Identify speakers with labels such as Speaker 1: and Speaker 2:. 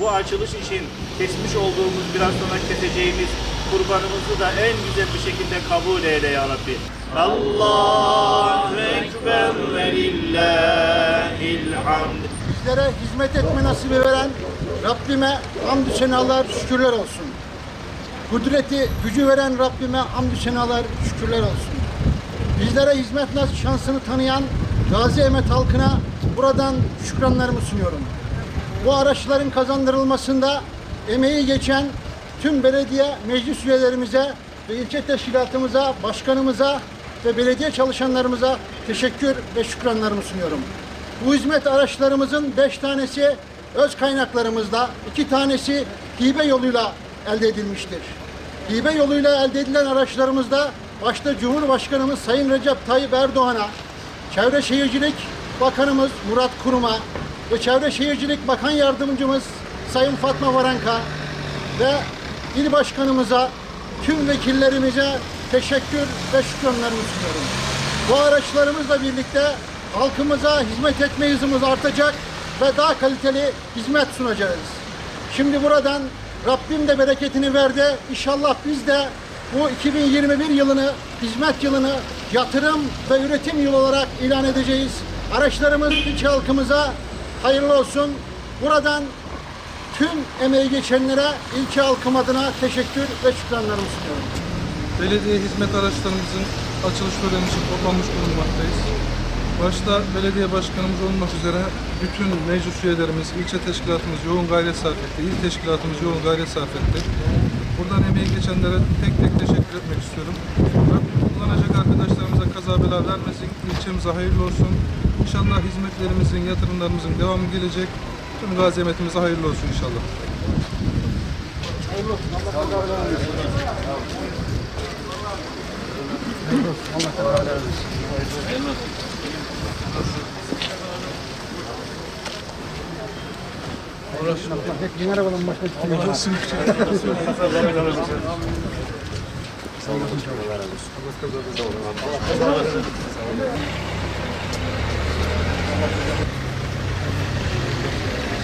Speaker 1: Bu açılış için kesmiş olduğumuz, biraz sonra keseceğimiz kurbanımızı da en güzel bir şekilde kabul eyle ya Rabbi. Allahu Ekber ve lillahil hamd.
Speaker 2: Bizlere hizmet etme nasibi veren Rabbime hamdü senalar, şükürler olsun. Kudreti, gücü veren Rabbime hamdü senalar, şükürler olsun. Bizlere hizmet nas- şansını tanıyan Gazi Emet halkına buradan şükranlarımı sunuyorum. Bu araçların kazandırılmasında emeği geçen tüm belediye meclis üyelerimize ve ilçe teşkilatımıza, başkanımıza ve belediye çalışanlarımıza teşekkür ve şükranlarımı sunuyorum. Bu hizmet araçlarımızın beş tanesi öz kaynaklarımızda, iki tanesi hibe yoluyla elde edilmiştir. Hibe yoluyla elde edilen araçlarımızda başta Cumhurbaşkanımız Sayın Recep Tayyip Erdoğan'a, Çevre Şehircilik Bakanımız Murat Kurum'a ve Çevre Şehircilik Bakan Yardımcımız Sayın Fatma Varanka ve il başkanımıza, tüm vekillerimize teşekkür ve şükranlarımı sunuyorum. Bu araçlarımızla birlikte halkımıza hizmet etme hızımız artacak ve daha kaliteli hizmet sunacağız. Şimdi buradan Rabbim de bereketini verdi. İnşallah biz de bu 2021 yılını, hizmet yılını yatırım ve üretim yılı olarak ilan edeceğiz. Araçlarımız ilçe halkımıza hayırlı olsun. Buradan tüm emeği geçenlere ilçe halkım adına teşekkür ve şükranlarımı sunuyorum.
Speaker 3: Belediye hizmet araçlarımızın açılış töreni için toplanmış bulunmaktayız. Başta belediye başkanımız olmak üzere bütün meclis üyelerimiz, ilçe teşkilatımız yoğun gayret sarf etti, il teşkilatımız yoğun gayret sarf etti. Buradan emeği geçenlere tek tek teşekkür etmek istiyorum. Rabbim kullanacak arkadaşlarımıza kaza bela vermesin, ilçemize hayırlı olsun. İnşallah hizmetlerimizin, yatırımlarımızın devamı gelecek. Tüm gazimetimize hayırlı olsun inşallah.
Speaker 2: Orası. Bak bin arabanın başına çıkıyor. Orası. Sağ olun.
Speaker 1: Allah kaza versin.